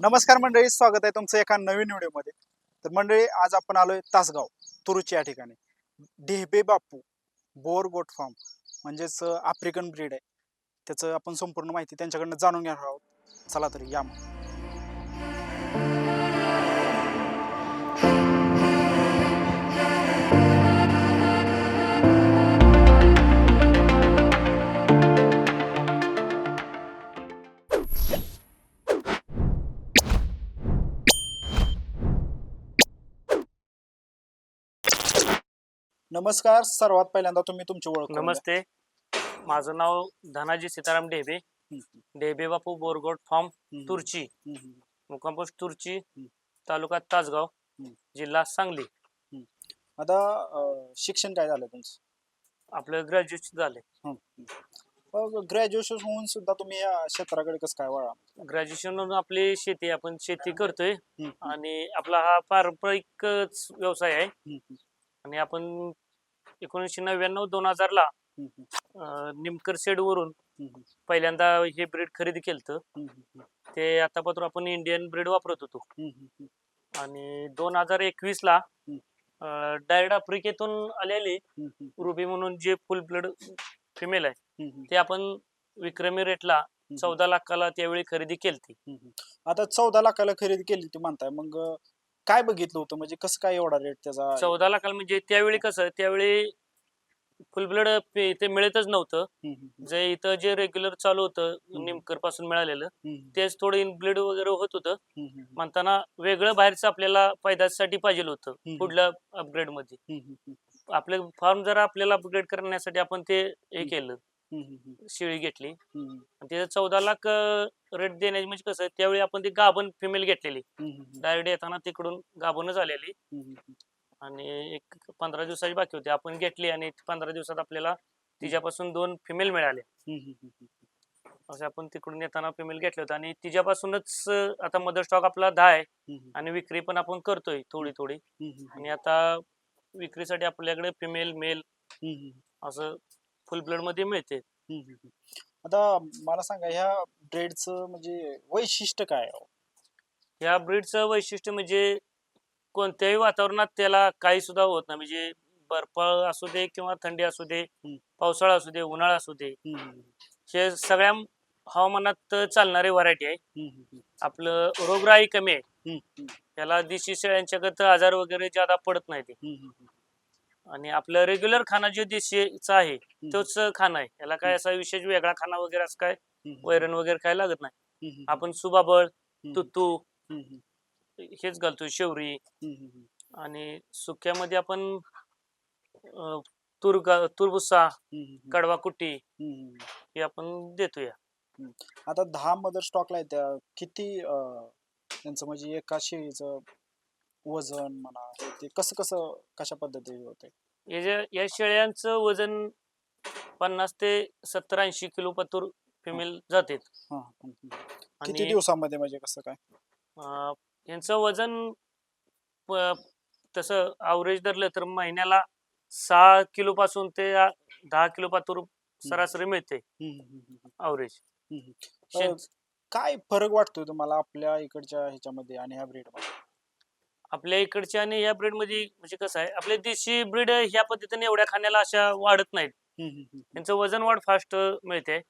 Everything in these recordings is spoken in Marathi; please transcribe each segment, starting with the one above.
नमस्कार मंडळी स्वागत आहे तुमचं एका नवीन व्हिडिओमध्ये. तर मंडळी आज आपण आलोय तासगाव तुरुची या ठिकाणी. Dhebe Bapu Boer goat farm म्हणजेच आफ्रिकन ब्रीड आहे. त्याचं आपण संपूर्ण माहिती त्यांच्याकडनं जाणून घेणार आहोत. चला तरी या मग. नमस्कार सर्वात पहिल्यांदा तुम्ही तुमची ओळख करून द्या. नमस्ते. माझं नाव धनाजी सीताराम डेबे हम्म, डेबे बापू बोरगोड फार्म हम्म, तुर्ची. हम्म, हम्म. मुक्काम पोस्ट तुर्ची हम्म. तालुका तासगाव हम्म. जिल्हा सांगली. आता अं, शिक्षण काय झालं तुमचं? आपलं ग्रॅज्युएशन झाले ग्रॅज्युएशन होऊन सुद्धा तुम्ही या क्षेत्राकडे कसं काय वळा? ग्रॅज्युएशन आपली शेती आपण शेती करतोय. हम्म, आणि आपला हा पारंपरिकच व्यवसाय आहे. हम्म, हम्म, आणि आपण एकोणीसशे नव्याण्णव दोन हजारला हम्म, अं, निमकर शेड वरून पहिल्यांदा हे ब्रीड खरेदी केलं ते आतापासून आपण इंडियन ब्रीड वापरत होतो. आणि दोन हजार एकवीस ला डायरेक्ट आफ्रिकेतून आलेली रुबी म्हणून जे फुल ब्लड फिमेल आहे ते आपण विक्रमी रेटला. चौदा लाखाला त्यावेळी खरेदी हम्म. आता चौदा लाखाला खरेदी केली ती म्हणताय. मग काय बघितलं होतं? म्हणजे कसं काय एवढा रेट त्याचा चौदा लाखाला म्हणजे त्यावेळी कसं त्यावेळी फुल ब्लड इथे मिळतच नव्हतं. हम्म, हम्म, जे इथं जे रेग्युलर चालू होतं. निमकरपासून मिळालेलं हम्म, तेच थोडं इनब्लीड वगैरे होत होतं. हम्म, हम्म, म्हणताना वेगळं बाहेरचं आपल्याला पैदासाठी पाहिजे होतं हम्म. पुढल्या अपग्रेडमध्ये. हम्म, हम्म, हम्म, आपले फार्म जरा आपल्याला अपग्रेड करण्यासाठी आपण ते हे केलं. हम्म, शेळी घेतली. त्याचं चौदा लाख रेट देण्याची म्हणजे कसं त्यावेळी आपण ती गाभण फिमेल घेतलेली. डायरेक्ट येताना तिकडून गाभूनच आलेली. आणि एक पंधरा दिवसाची बाकी होती. आपण घेतली आणि पंधरा दिवसात आपल्याला तिच्यापासून दोन फिमेल मिळाल्या हम्म, असे आपण तिकडून येताना फिमेल घेतले होते. आणि तिच्यापासूनच आता मदर स्टॉक आपला दहा आहे. आणि विक्री पण आपण करतोय थोडी थोडी. आणि आता विक्रीसाठी आपल्याकडे फिमेल मेल असं फुल ब्लडमध्ये मिळते. आता मला सांगा ह्या ब्रेडचं म्हणजे वैशिष्ट्य काय आहे? या ब्रीडचं वैशिष्ट्य म्हणजे कोणत्याही वातावरणात त्याला काही सुद्धा होत नाही. म्हणजे बर्फ असू दे किंवा थंडी असू दे पावसाळा असू दे उन्हाळा असू दे हम्म, हम्म, हे. सगळ्या हवामानात चालणारी व्हरायटी आहे. हम्म, हम्म, आपलं रोगराई कमी आहे. हम्म, हम्म, त्याला देशी शेळ्यांच्यागत आजार वगैरे ज्यादा पडत नाही ते. हम्म, हम्म, आणि आपलं रेग्युलर खाना जो देशीचा आहे तोच खाना आहे. याला काय असा विशेष वेगळा खाना वगैरे असं काय वैरण वगैरे काय लागत नाही. आपण सुबाबळ हम्म, हेच घालतो शेवरी. आणि सुक्यामध्ये आपण तूर हम्म, कडवा कुट्टी हम्म. हे आपण देतोया. आता दहा मदर स्टॉकला किती त्यांचं म्हणजे एका शेळीचं वजन म्हणा हे ते कसं कसं कशा पद्धतीने होते? या शेळ्यांचं वजन पन्नास ते सत्तर ऐंशी किलो पतूर फिमेल जाते किती आणि दिवसामध्ये म्हणजे कसं काय? अं, यांचं वजन प- तसं अवरेज धरलं तर महिन्याला सहा किलो पासून ते आ- दहा किलो पातूर सरासरी मिळते. हम्म. अं, काय फरक वाटतोय तुम्हाला आपल्या इकडच्या ह्याच्यामध्ये आणि ह्या ब्रीडमध्ये? आपल्या इकडच्या आणि या ब्रीडमध्ये म्हणजे कसं आहे आपले देशी ब्रीड ह्या पद्धतीने एवढ्या खाण्याला अशा वाढत नाहीत. त्यांचं वजन वाढ फास्ट मिळते.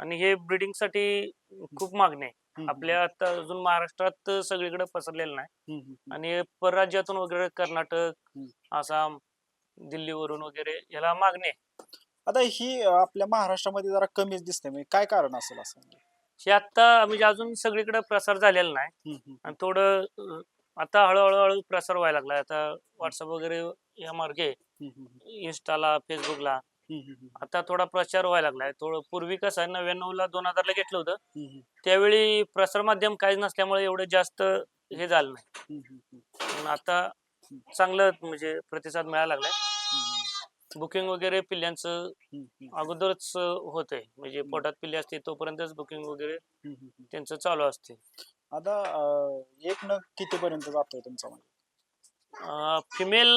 आणि हे ब्रीडिंगसाठी खूप मागणी आहे. आपल्या आता अजून महाराष्ट्रात सगळीकडे पसरलेलं नाही. आणि परराज्यातून वगैरे कर्नाटक. आसाम दिल्लीवरून वगैरे याला मागणी आहे. आता ही आपल्या महाराष्ट्रामध्ये जरा कमीच दिसते. म्हणजे काय कारण असेल असं? हे आता म्हणजे अजून सगळीकडे प्रसार झालेला नाही. आणि थोडं आता हळूहळू हळू प्रसार व्हायला लागलाय. आता व्हॉट्सअप वगैरे या मार्गे इन्स्टाला फेसबुकला आता थोडा प्रचार व्हायला लागलाय. थोडं पूर्वी कसं आहे नव्याण्णव ला दोन हजारला घेतलं होतं. त्यावेळी प्रसार माध्यम काहीच नसल्यामुळे एवढं जास्त हे झालं नाही. पण आता चांगलं म्हणजे प्रतिसाद मिळायला लागलाय. बुकिंग वगैरे पिल्ल्यांचं अगोदरच होत आहे म्हणजे पोटात पिल्ले असते तोपर्यंतच बुकिंग वगैरे. त्यांचं चालू असते आता अं, एक नग किती पर्यंत जातोय तुमचा म्हणजे? फिमेल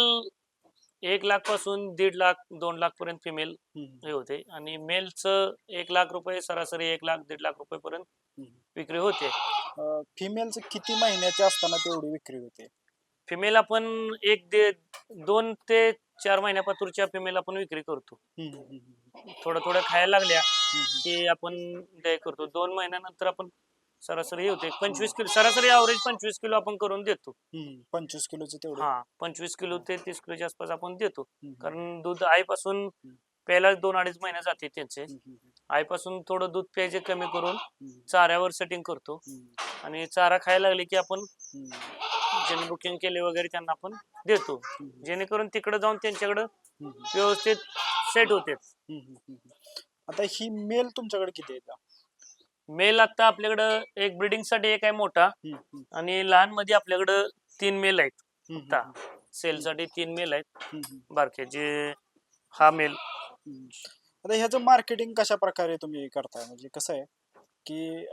एक लाखपासून दीड लाख दोन लाख पर्यंत फिमेल हम्म, हे होते. आणि मेलचं एक लाख रुपये सरासरी एक लाख दीड लाख रुपये पर्यंत हम्म. विक्री होते. फिमेलचं किती महिन्याचे असताना तेवढी विक्री होते? फिमेल आपण एक दे दोन ते चार महिन्यापासूनच्या फिमेल आपण विक्री करतो. हम्म, हम्म, हम्म, थोडं थोडं खायला लागल्या हम्म, की आपण करतो. दोन महिन्यानंतर आपण सरासरी होते. पंचवीस किलो सरासरी अवरेज पंचवीस किलो आपण करून देतो. हम्म, पंचवीस किलोचे तेवढे. हा पंचवीस किलो ते तीस किलोच्या आसपास आपण देतो. हम्म, कारण दूध आईपासून प्यायला दोन अडीच महिने जाते त्यांचे. हम्म, हम्म, आईपासून थोडं दूध प्यायचे कमी करून हम्म, चाऱ्यावर सेटिंग करतो. हम्म, आणि चारा खायला लागले की आपण हम्म, ज्यांनी बुकिंग केले वगैरे त्यांना आपण देतो. हम्म, जेणेकरून तिकडे जाऊन त्यांच्याकडं हम्म, व्यवस्थित सेट होते. हम्म, हम्म, हम्म. आता ही मेल तुमच्याकडे किती आहेत मेल आता आपल्याकडं एक ब्रिडिंगसाठी एक आहे मोठा आणि लहानमध्ये आपल्याकडं तीन मेल आहेत आता. सेल साठी तीन मेल आहेत. बारके जे हा मेल. आता ह्याचं मार्केटिंग कशा प्रकारे तुम्ही करताय? म्हणजे कसं आहे की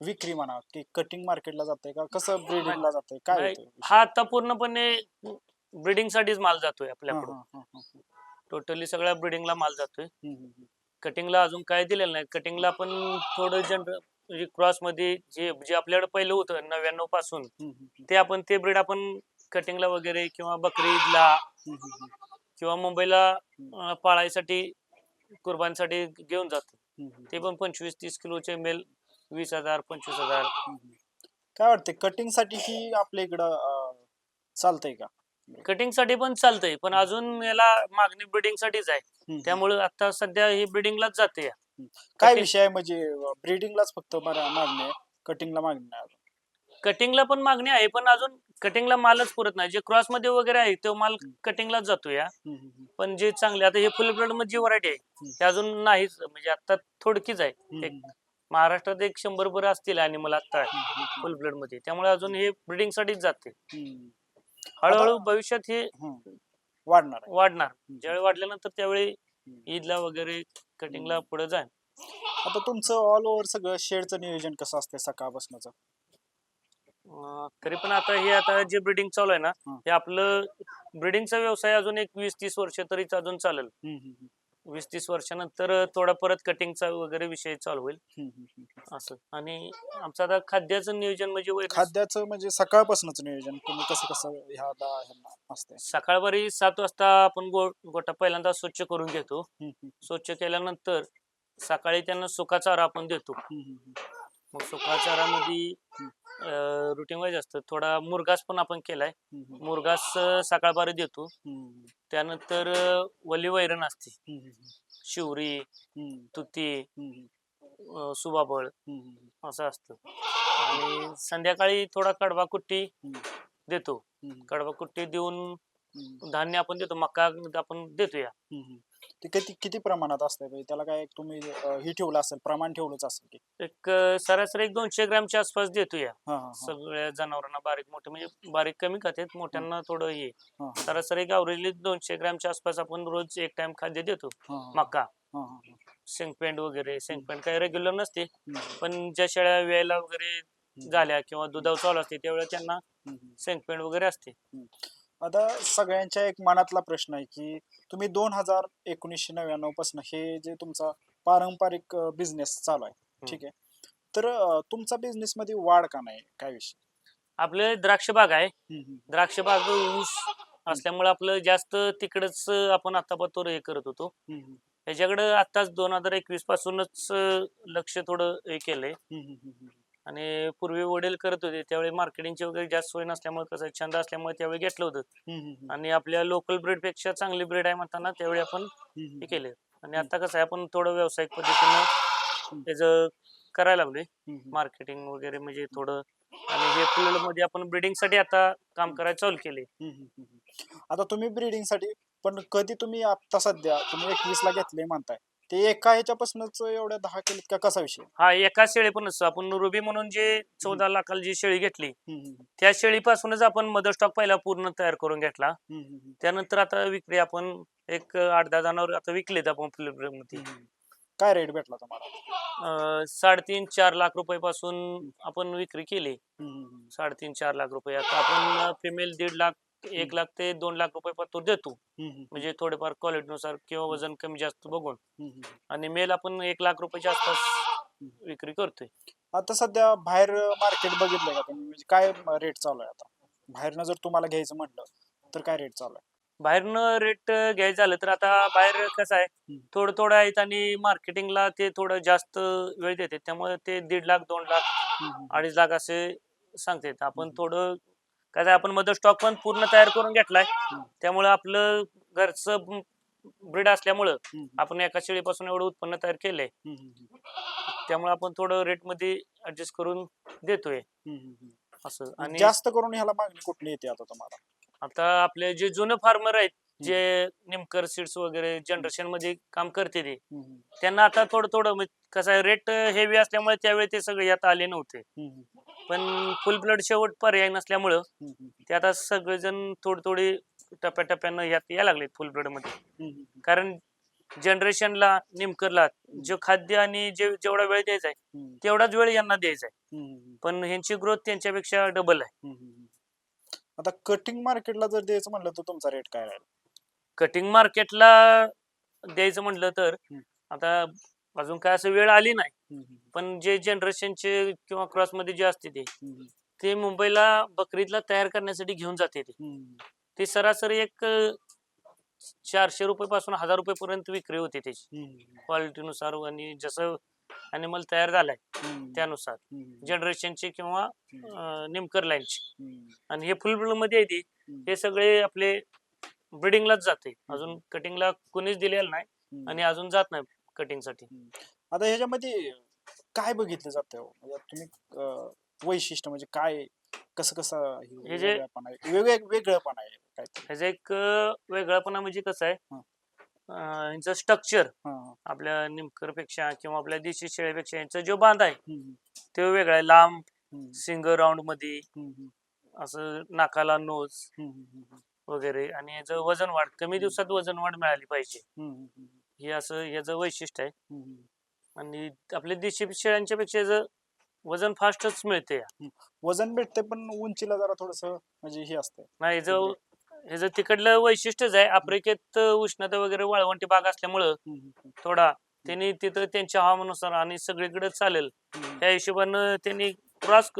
विक्री म्हणा की कटिंग मार्केटला जाते का? कसं ब्रीडिंगला जाते काय हा आता पूर्णपणे ब्रिडिंग साठीच माल जातोय आपल्याकडून. टोटली सगळ्या ब्रिडिंगला माल जातोय. कटिंगला अजून काय दिलेलं नाही. कटिंगला आपण थोडं जनरल म्हणजे क्रॉसमध्ये जे जे आपल्याकडे पहिलं होतं नव्याण्णवपासून ते आपण ते ब्रीड आपण कटिंगला वगैरे किंवा बकरी ईदला किंवा मुंबईला पाळायसाठी कुर्बानसाठी घेऊन जातो. ते पण पंचवीस तीस किलोचे मेल वीस हजार पंचवीस हजार. काय वाटते कटिंगसाठी ही आपल्या इकडं चालतंय का? कटिंगसाठी पण चालतंय पण अजून याला मागणी ब्रिडिंग साठीच आहे. त्यामुळे आता सध्या ही ब्रिडिंगलाच जाते. काय cutting- विषय आहे म्हणजे ब्रीडिंगलाच फक्त बरा मागणी आहे? कटिंगला मागणी नाही अजून. कटिंगला पण मागणी आहे पण अजून कटिंगला मालच पुरत नाही. जे क्रॉसमध्ये वगैरे आहे तो माल कटिंगलाच जातो या हम्म, हम्म, हम्म. पण जे चांगले आता हे फुल ब्लडमध्ये जी व्हरायटी आहे ते अजून नाहीच. म्हणजे आता थोडकीच आहे. हम्म, एक महाराष्ट्रात एक शंभर भर असतील अॅनिमल आता हम्म, फुल ब्लडमध्ये. त्यामुळे अजून हे ब्रिडिंग साठीच जाते. हम्म, हळूहळू भविष्यात हे. वाढणार आहे. वाढणार. ज्यावेळी वाढल्यानंतर त्यावेळी. ईदला वगैरे कटिंगला पुढे जाईल. आता तुमचं ऑल ओव्हर सगळं शेडचं नियोजन कसं असते सकाळपासूनच? अं, तरी पण आता हे आता जे ब्रिडिंग चालू आहे ना हं. हे आपलं ब्रिडिंगचा व्यवसाय अजून एक वीस तीस वर्ष तरीच अजून चालेल. वीस तीस वर्षानंतर थोडा परत कटिंगचा वगैरे विषय चालू होईल. असं. आणि आमचं आता खाद्याचं नियोजन म्हणजे खाद्याचं म्हणजे सकाळपासूनच नियोजन तुम्ही कसं कसं ह्या दा- ह्यांना असते सकाळपारी सात वाजता आपण गो गोटा पहिल्यांदा स्वच्छ करून घेतो. स्वच्छ केल्यानंतर सकाळी त्यांना सुका चारा आपण देतो. मग सुका चारामध्ये रुटीन वाईज असतं. थोडा मुरगास पण आपण केलाय. मुरगास अं, सकाळपारी देतो. त्यानंतर अं, वली वैरण असते. शिवरी तुती अं, सुबाबळ असं असतं. आणि संध्याकाळी थोडा कडवा कुट्टी देतो. कडवा कुट्टी देऊन धान्य आपण देतो. मका आपण देतो या ते किती किती प्रमाणात असते म्हणजे त्याला काय तुम्ही अं, हे ठेवलं असेल प्रमाण ठेवलंच असेल की? एक अं, सरासरी एक दोनशे ग्रॅमच्या आसपास देतो या हा हा हा. सगळ्या जनावरांना बारीक मोठे म्हणजे बारीक कमी खातात मोठ्यांना थोडं हे. सरासरी अवरेजली दोनशे ग्रॅमच्या आसपास आपण रोज एक टाइम खाद्य देतो. हा, हा, मका. हा, हा, हा. शेंगपेंड वगैरे शेंगपेंड काही रेग्युलर नसते. पण ज्या शेळ्या वेळेला वगैरे झाल्या किंवा दुधावर चालू असते त्यावेळेला त्यांना. शेंगपेंड वगैरे असते. आता सगळ्यांच्या एक मनातला प्रश्न आहे की तुम्ही दोन हजार एकोणीसशे नव्याण्णवपासून हे जे तुमचा पारंपरिक बिझनेस चालू आहे ठीक आहे. तर तुमचा बिझनेस मध्ये वाढ का नाही काय विषय? आपले द्राक्ष बाग आहे. द्राक्ष बाग ऊस असल्यामुळे आपलं जास्त तिकडच आपण आतापर्यंत हे करत होतो. हम्म, हम्म, याच्याकडे आताच दोन हजार एकवीस पासूनच लक्ष थोडं हे केलंय. आणि पूर्वी वडील करत होते त्यावेळी मार्केटिंगची वगैरे जास्त सोय नसल्यामुळे कसं छंद असल्यामुळे त्यावेळी घेतलं होतं. आणि आपल्या लोकल ब्रीडपेक्षा चांगली ब्रीड आहे म्हणताना त्यावेळी आपण हे केले आणि आता कसं आहे आपण थोडं व्यावसायिक पद्धतीनं त्याचं करायला लागलोय. मार्केटिंग वगैरे म्हणजे थोडं आणि हे मध्ये आपण ब्रीडिंगसाठी आता काम करायला चालू केले. आता तुम्ही ब्रीडिंगसाठी पण कधी तुम्ही आता सध्या तुम्ही एकवीस ला घेतले म्हणताय ते एका ह्याच्यापासूनच एवढ्या दहा केलेत का कसा विषय? हा एका शेळी पण असतो आपण रुबी म्हणून जे चौदा लाखाला जी शेळी घेतली हम्म, हम्म, त्या शेळीपासूनच आपण मदर स्टॉक पहिला पूर्ण तयार करून घेतला. हम्म, हम्म, हम्म, त्यानंतर आता विक्री आपण एक आठ दहा जणांवर आता विकलेत आपण फुलमध्ये हम्म. काय रेट भेटला तुम्हाला? अं, साडेतीन चार लाख रुपये पासून आपण विक्री केली. हम्म, हम्म, हम्म. साडेतीन चार लाख रुपये. आता आपण फिमेल दीड लाख एक लाख ते दोन लाख रुपये पासून देतो. म्हणजे थोडेफार क्वालिटीनुसार किंवा वजन कमी जास्त बघून. आणि मेल आपण एक लाख रुपयाच्या आसपास विक्री करतोय. आता सध्या बाहेर मार्केट बघितलंय का तुम्ही? म्हणजे काय रेट चालू आहे आता? बाहेरनं जर तुम्हाला घ्यायचं म्हटलं तर काय रेट चालू आहे? बाहेरनं रेट घ्यायचं झालं तर आता बाहेर कसं आहे. थोडं थोडं आहेत आणि मार्केटिंगला ते थोडं जास्त वेळ देते त्यामुळे ते दीड लाख दोन लाख अडीच लाख असे सांगतात. आपण. थोडं झालं, आपण मध्ये स्टॉक पण पूर्ण तयार करून घेतलाय. त्यामुळे आपलं घरचं ब्रीड असल्यामुळं आपण एका शेळीपासून एवढं उत्पन्न तयार केलंय. त्यामुळे आपण थोडं रेटमध्ये ऍडजस्ट करून देतोय. असं. आणि जास्त करून ह्याला मागणी कुठली येते आता तुम्हाला? आता आपले जे जुने फार्मर आहेत जे निमकर सीड्स वगैरे जनरेशनमध्ये काम करते ते त्यांना आता थोडं थोडं म्हणजे कसं रेट हेवी असल्यामुळे त्यावेळी ते सगळे यात आले नव्हते. पण फुल ब्लड शेवट पर्याय नसल्यामुळं ते आता सगळेजण थोडी थोडी टप्प्याटप्प्यानं यात यायला लागले फुल ब्लडमध्ये. कारण जनरेशनला निमकरला जो खाद्य आणि जे जेवढा वेळ द्यायचा आहे तेवढाच वेळ यांना द्यायचा आहे. पण ह्यांची ग्रोथ त्यांच्यापेक्षा डबल आहे. आता कटिंग मार्केटला जर द्यायचं म्हटलं तर तुमचा रेट काय राहील? कटिंग मार्केटला द्यायचं म्हटलं तर. आता अजून काय असं वेळ आली नाही. पण जे जनरेशनचे किंवा क्रॉसमध्ये जे असते ते ते मुंबईला बकरीदला तयार करण्यासाठी घेऊन जाते ते. ते सरासरी एक चारशे रुपये पासून हजार रुपये पर्यंत विक्री होते त्याची. क्वालिटीनुसार आणि जसं अॅनिमल तयार झालाय त्यानुसार. जनरेशनचे किंवा निमकर लाईनचे आणि हे फुलमध्ये आहे ते. हम्म, हे सगळे आपले ब्रिडिंगलाच जाते. अजून. कटिंगला कोणीच दिलेलं नाही. आणि अजून जात नाही. कटिंगसाठी आता ह्याच्यामध्ये काय बघितलं जातं हो? म्हणजे तुम्ही अं, वैशिष्ट्य म्हणजे काय कसं कसं हे जे- वेगळं आहे? वेगळं वेगळं आहे काय ते? ह्याचा एक अं, वेगळापणा म्हणजे कसं आहे? हा. अं, ह्यांचं स्ट्रक्चर हा, हा. आपल्या निमकरपेक्षा किंवा आपल्या देशी शेळीपेक्षा यांचा जो बांध आहे हम्म, तो वेगळा आहे. लांब हम्म, सिंगल राऊंडमध्ये हम्म, हम्म, असं नाकाला नोज हम्म, हम्म, हम्म, वगैरे आणि याचं वजन वाढ कमी दिवसात वजन वाढ मिळाली पाहिजे. हम्म, हम्म, हे असं याचं वैशिष्ट्य आहे. आणि आपल्या देशी शेळ्यांच्या पेक्षा याचं वजन फास्टच मिळते वजन भेटते पण उंचीला जरा थोडस म्हणजे हे असतं नाही ह्याचं ह्याचं तिकडलं वैशिष्ट्यच आहे. आफ्रिकेत उष्णता वगैरे वाळवंटी भाग असल्यामुळं थोडा त्यांनी तिथं त्यांच्या हवामानुसार आणि सगळीकडे चालेल. त्या हिशोबानं त्यांनी क्रॉस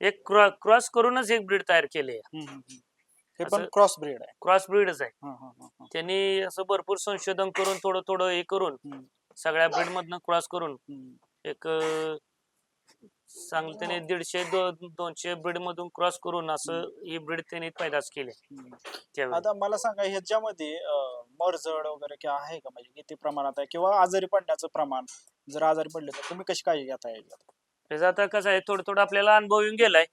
एक क्रॉस करूनच एक ब्रीड तयार केले. हे पण असं- क्रॉस ब्रीड आहे. क्रॉस ब्रीडच आहे. हा, हा, हा, हा. त्यांनी असं भरपूर संशोधन करून थोडं थोडं हे करून हम्म, सगळ्या ब्रीड मधनं क्रॉस करून हम्म, एक अं, चांगलं त्याने दीडशे दो- दोनशे ब्रीड मधून क्रॉस करून असं ही ब्रीड त्यांनी पैदास केले. हम्म. त्यावेळी. आता मला सांगा ह्याच्यामध्ये अं, मरजड वगैरे काय आहे का? म्हणजे किती प्रमाणात आहे? किंवा आजारी पडण्याचं प्रमाण जर आजारी पडले तर तुम्ही कशी काळजी घेता याच्यात? त्याचं आता कसं आहे थोडं थोडं आपल्याला अनुभव येऊन गेलाय.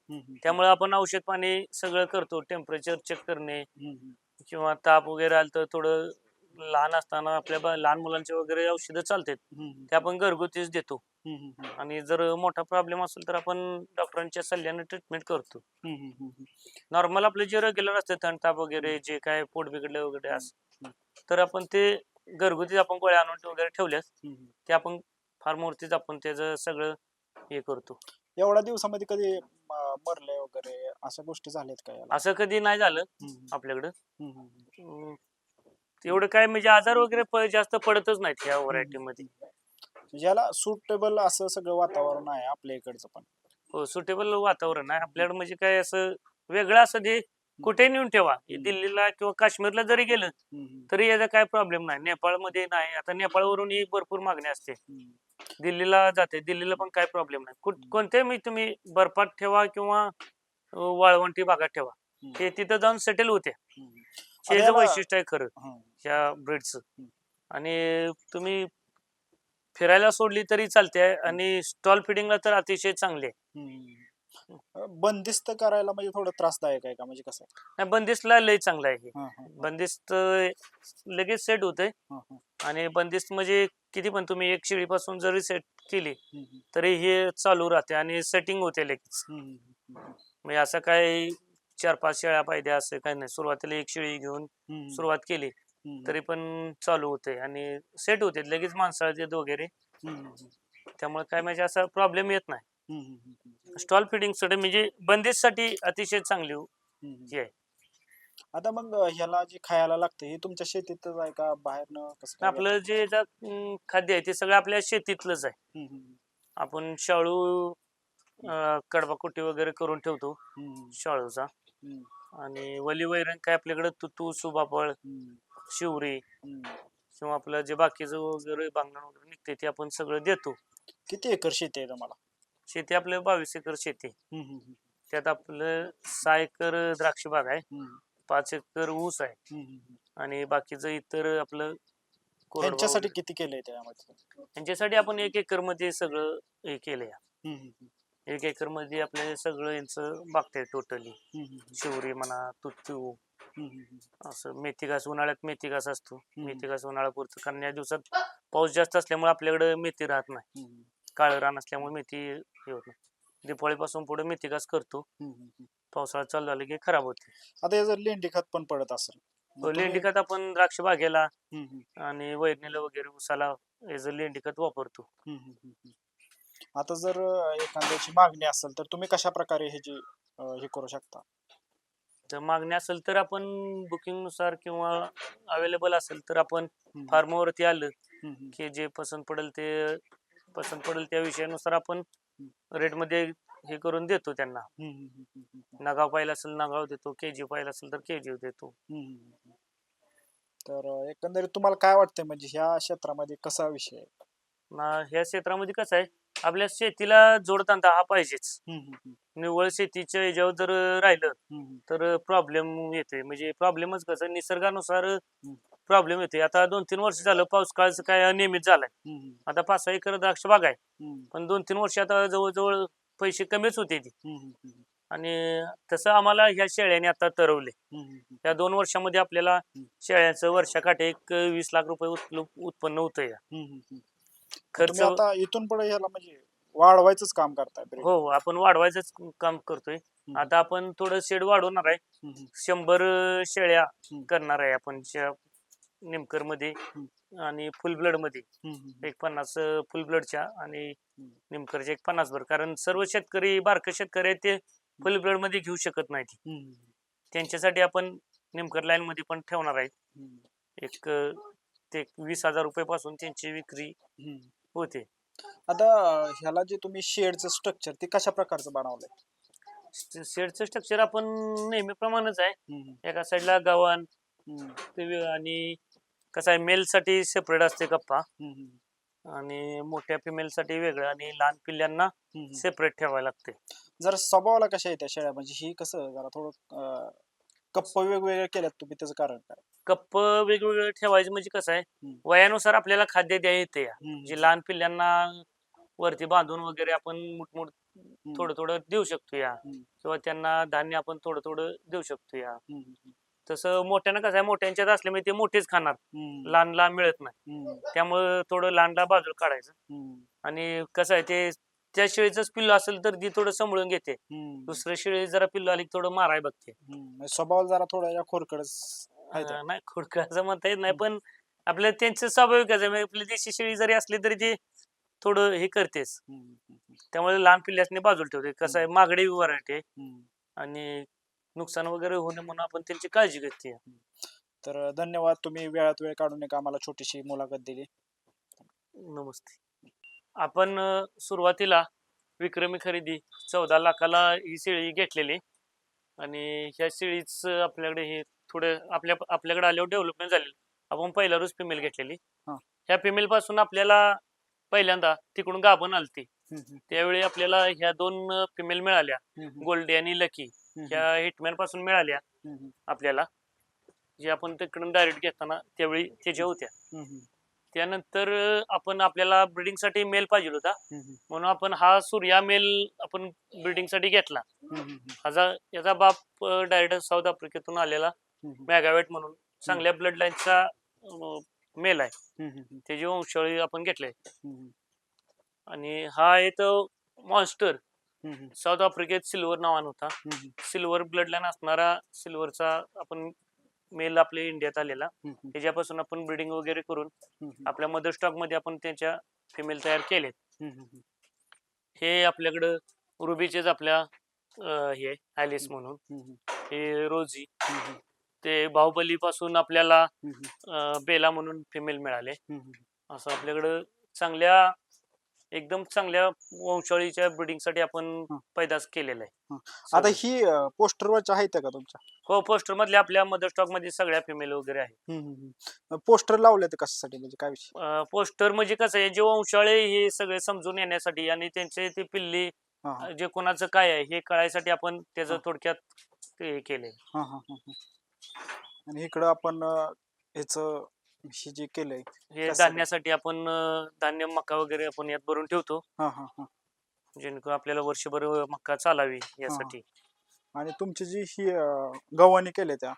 त्यामुळे आपण औषध पाणी सगळं करतो टेम्परेचर चेक करणे. हम्म, किंवा ताप वगैरे आलं तर थोडं लहान असताना आपल्या बा- लहान मुलांचे वगैरे औषधं चालतात. ते आपण घरगुतीच देतो. आणि जर मोठा प्रॉब्लेम असेल तर आपण डॉक्टरांच्या सल्ल्याने ट्रीटमेंट करतो. नॉर्मल आपले जे रेग्युलर असते थंड ताप वगैरे जे काय पोट बिघडले वगैरे असं तर आपण ते घरगुतीच आपण गोळ्या आणून वगैरे ठेवल्यास. ते आपण फार्मवरतीच आपण त्याचं सगळं हे करतो. एवढ्या दिवसामध्ये कधी म- मरले वगैरे अशा गोष्टी झाल्यात का याला? असं कधी नाही झालं हम्म, आपल्याकडं. हम्म, हम्म, हम्म. अं, एवढं काय म्हणजे आजार वगैरे प- जास्त पडतच नाहीत ह्या व्हरायटी मध्ये. म्हणजे याला सुटेबल असं सगळं वातावरण आहे आपल्या इकडचं पण. हो सुटेबल वातावरण आहे. आपल्याकडे म्हणजे काय असं वेगळं असं ते कुठे नेऊन ठेवा. हे. दिल्लीला किंवा काश्मीरला जरी गेलं हम्म, हम्म, तरी याचा काय प्रॉब्लेम नाही. नेपाळमध्ये नाही. आता नेपाळवरून ही भरपूर मागणी असते. हम्म. दिल्लीला जाते. दिल्लीला पण काय प्रॉब्लेम नाही. कोणत्याही मी तुम्ही बर्फात ठेवा किंवा वाळवंटी भागात ठेवा. ते तिथं जाऊन सेटल होते. हे वैशिष्ट्य आहे खरं ह्या ब्रीडचं. आणि तुम्ही फिरायला सोडली तरी चालते आणि स्टॉल फिडिंगला तर अतिशय चांगले. बंदिस्त करायला म्हणजे थोडं त्रासदायक आहे का? म्हणजे कसं? नाही बंदिस्तला लय चांगलं आहे बंदिस्त लगेच सेट होते हं, हं, आणि बंदिस्त म्हणजे किती पण तुम्ही एक शेळीपासून जरी सेट केली तरी हे चालू राहते आणि सेटिंग होते लगेच. म्हणजे असं काय चार पाच शेळ्या पाहिजे असं काही नाही. सुरुवातीला एक शेळी घेऊन सुरुवात केली तरी पण चालू होते आणि सेट होते लगेच माणसाळते वगैरे हं, हं, त्यामुळे काय म्हणजे असा प्रॉब्लेम येत नाही. स्टॉल फिडिंगसाठी म्हणजे बंदिस्तसाठी अतिशय चांगली आहे. आता मग ह्याला जे खायला लागतं हे तुमच्या शेतीतच आहे का? बाहेरनं कसं काय आपलं जे अं, खाद्य आहे ते सगळं आपल्या शेतीतलंच आहे. आपण शाळू अं, कडबा कुट्टी वगैरे करून ठेवतो हम्म, शाळूचा. हम्म, आणि वली वैरण काय आपल्याकडे? तुतू सुबापळ हम्म, शिवरी हम्म. किंवा आपलं जे बाकीचं वगैरे बांगण वगैरे निघते ते आपण सगळं देतो. किती एकर शेती आहे तुम्हाला? शेती आपलं बावीस एकर शेती हम्म, हम्म, त्यात आपलं सहा एकर द्राक्ष बाग आहे. हम्म, पाच एकर ऊस आहे. आणि बाकीचं इतर आपलं कोरडवाहू त्यांच्यासाठी. किती केलंय त्यामध्ये? यांच्यासाठी आपण एक एकरमध्ये सगळं हे केलंय. हम्म, हम्म, एक एकरमध्ये आपल्या सगळं यांचं बागतंय टोटली हम्म, हम्म, शिवरी म्हणा हम्म, हम्म, असं मेथी घास उन्हाळ्यात मेथी घास असतो. मेथी घास उन्हाळ्यापुरतं कारण या दिवसात पाऊस जास्त असल्यामुळे आपल्याकडे मेथी राहत नाही. हम्म, काळं रान असल्यामुळे मेथी हे होत नाही. दिपाळीपासून पुढे मेथी घास करतो. पावसाळा चालू झाला की खराब होते. आता हे जर लेंडी खत पण पडत असेल मग तुम्ही- लेंडी खत आपण द्राक्ष बागेला हम्म, हम्म, आणि वैरणीला वगैरे उसाला याचं लेंडी खत वापरतो. हम्म, हम्म, हम्म, हम्म. आता जर अं, एखाद्याची मागणी असेल तर तुम्ही कशा प्रकारे ह्याची अं, हे करू शकता? जर मागणी असेल तर आपण बुकिंगनुसार किंवा अवेलेबल असेल तर आपण हम्म, फार्मवरती आलं हम्म, हम्म, की जे पसंत पडेल ते पसंत पडेल त्या विषयानुसार आपण रेटमध्ये हे करून देतो त्यांना. नगाव पाहिलं असेल नगाव देतो के जी पाहिलं असेल तर के जी देतो. तर एकंदरीत तुम्हाला काय वाटतंय? म्हणजे ह्या क्षेत्रामध्ये कसा विषय आहे? ना ह्या क्षेत्रामध्ये कसं आहे? आपल्या शेतीला जोडधंदा हा पाहिजेच. निव्वळ शेतीच्या ह्याच्यावर जर राहिलं तर प्रॉब्लेम येते म्हणजे प्रॉब्लेमच कसं? निसर्गानुसार प्रॉब्लेम येते आता दोन तीन वर्ष झालं पाऊस काळाचं काय अनियमित झालाय. आता पाच सहा एकर द्राक्ष बाग आहे पण दोन तीन वर्ष आता जवळजवळ पैसे कमीच होते ती. आणि तसं आम्हाला ह्या शेळ्याने आता तरवले या दोन वर्षामध्ये आपल्याला शेळ्याचं वर्षाकाठी एक वीस लाख रुपये उत्पन्न होतं या. खर्च आता इथून पुढे ह्याला म्हणजे वाढवायचंच काम करताय. हो हो. आपण वाढवायचंच काम करतोय. आता आपण थोडं शेड वाढवणार आहे. शंभर शेळ्या. करणार आहे आपण. निमकरमध्ये आणि फुल ब्लडमध्ये. एक पन्नास फुल ब्लडच्या आणि. निमकरच्या एक पन्नास भर. कारण सर्व शेतकरी बारक शेतकरी आहेत ते फुल ब्लडमध्ये घेऊ शकत नाहीत. त्यांच्यासाठी आपण निमकर लाईन मध्ये पण ठेवणार आहे. हम्म, एक ते वीस हजार रुपये पासून त्यांची विक्री. होते. आता ह्याला जे तुम्ही शेडचं स्ट्रक्चर ते कशा प्रकारचं बनवलंय? शेडचं स्ट्रक्चर आपण नेहमीप्रमाणेच आहे. एका साईडला गव्हाण आणि कसं आहे मेल साठी सेपरेट असते कप्पा आणि मोठ्या फिमेल साठी वेगळं आणि लहान पिल्ल्यांना. सेपरेट ठेवायला लागते. जर स्वभावाला कशा येत्या शेळ्या? म्हणजे ही कसं जरा थोडं कप्प वेगवेगळे केल्यात तुम्ही त्याचं कारण काय? कप्प वेगवेगळे ठेवायचे म्हणजे कसं आहे. वयानुसार आपल्याला खाद्य द्या येते. हम्म, जे लहान पिल्ल्यांना वरती बांधून वगैरे आपण मुठमुठ थोडं थोडं देऊ शकतो या. किंवा त्यांना धान्य आपण थोडं थोडं देऊ शकतो या. तसं मोठ्यानं कसं आहे मोठ्यांच्यात असल्यामुळे ते मोठेच खाणार. हम्म, लहानला मिळत नाही. हम्म, त्यामुळं थोडं लहानला बाजूला काढायचं. हम्म, आणि कसं आहे ते त्या शेळीचंच पिल्लू असेल तर ती थोडं सांभाळून घेते. हम्म, दुसऱ्या शेळी जरा पिल्लू आली की थोडं माराय बघते. हम्म. म्हणजे स्वभावाला जरा थोडा या खोरकडच आहे त्या. अं, नाही खुडकाचं म्हणता येत नाही पण आपल्या त्यांचं स्वाभाविकच आहे. म्हणजे आपली देशी शेळी जरी असली तरी ते थोडं हे करतेच. हम्म, हम्म, त्यामुळे लहान पिल्ल्यासनी बाजूला ठेवते. कसं आहे मागडी व्हरायटी आहे. हम्म. आणि नुकसान वगैरे होणे म्हणून आपण त्यांची काळजी घेते तर धन्यवाद तुम्ही वेळात वेळ काढून एक आम्हाला छोटीशी मुलाखत दिली. नमस्ते. आपण अं, सुरुवातीला विक्रमी खरेदी चौदा लाखाला ही शेळी घेतलेली आणि ह्या शेळीच आपल्याकडे हे थोडं आपल्या आपल्याकडे आल्यावर डेव्हलपमेंट झालेली. आपण पहिला रोज फिमेल घेतलेली. हा. ह्या फिमेल पासून आपल्याला पहिल्यांदा तिकडून गाभण आलती. त्यावेळी आपल्याला ह्या दोन फिमेल मिळाल्या. गोल्डी आणि लकी ह्या हिटमॅनपासून मिळाल्या आपल्याला. जे आपण तिकडून डायरेक्ट घेताना त्यावेळी त्याच्या होत्या. त्यानंतर आपण आपल्याला ब्रिडिंगसाठी मेल पाहिजे होता. म्हणून आपण हा सूर्या मेल आपण ब्रिडिंगसाठी घेतला हा याचा बाप डायरेक्ट साऊथ आफ्रिकेतून आलेला मॅगावेट म्हणून. चांगल्या ब्लड लाईनचा मेल आहे. त्याची वंशावळी आपण घेतले आणि हा आहे तो मॉन्स्टर साऊथ आफ्रिकेत सिल्वर नावानं होता. सिल्वर ब्लड लाईन असणारा सिल्वरचा आपण मेल आपल्या इंडियात आलेला. त्याच्यापासून आपण ब्रिडिंग वगैरे करून आपल्या मदर स्टॉकमध्ये आपण त्यांच्या फिमेल तयार केलेत. हे आपल्याकडं रुबीचेच आपल्या हे ॲलिस म्हणून. हे रोजी ते बाहुबली पासून आपल्याला बेला म्हणून फिमेल मिळाले. असं आपल्याकडं चांगल्या एकदम चांगल्या वंशावळीच्या ब्रिडिंगसाठी आपण. पैदास केलेला आहे आता. ही पोस्टरवरच्या आहेत का तुमच्या हो पोस्टर मधल्या आपल्या मदर स्टॉकमध्ये सगळ्या फिमेल वगैरे आहे पोस्टर लावले कशासाठी म्हणजे काय विषय पोस्टर म्हणजे कसं आहे जे वंशाळे हे सगळे समजून येण्यासाठी आणि त्यांचे ते पिल्ली जे कोणाचं काय आहे हे कळायसाठी आपण त्याचं. थोडक्यात हा. आणि इकडं आपण ह्याचं हे जे केलंय हे? धान्यासाठी आपण अं, धान्य मका वगैरे आपण यात भरून ठेवतो. हा हा हा. जेणेकरून आपल्याला वर्षभर मका चालावी यासाठी. आणि तुमची जी ही अं, गव्हाणी केले त्या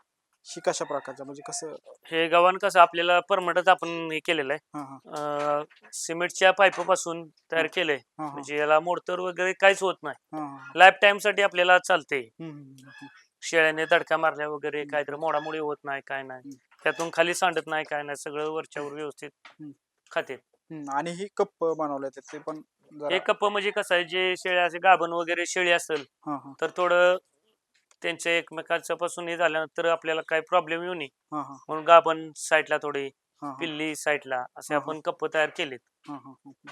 ही कशा प्रकारच्या? म्हणजे कसं? हे गव्हाण कसं आपल्याला परमटच आपण हे केलेलं आहे. हा अं, सिमेंटच्या पाईपापासून तयार केलंय. हा हा. म्हणजे याला मोडतर वगैरे काहीच होत नाही. हा, हा. लाईफ टाइमसाठी आपल्याला चालते हम्म, हम्म, हम्म. शेळ्याने तडका मारल्या वगैरे हम्म. काहीतरी मोडामोडी होत नाही काय नाही. हम्म. त्यातून खाली सांडत नाही काय नाही सगळं वरच्यावर व्यवस्थित हम्म. खाते हम्म, आणि ही कप बनवले ते पण जरा एक कप्प म्हणजे कसं आहे जे शेळ्या असे गाभण वगैरे शेळी असेल हा हा. तर थोडं त्यांच्या एकमेकांच्या पासून हे झाल्यानंतर आपल्याला काही प्रॉब्लेम येऊ नये. हा हा. म्हणून गाभण साईडला थोडी हा हा. पिल्ली साईडला असे हा, हा. आपण कप्प तयार केलेत. हा, हा, हा, हा.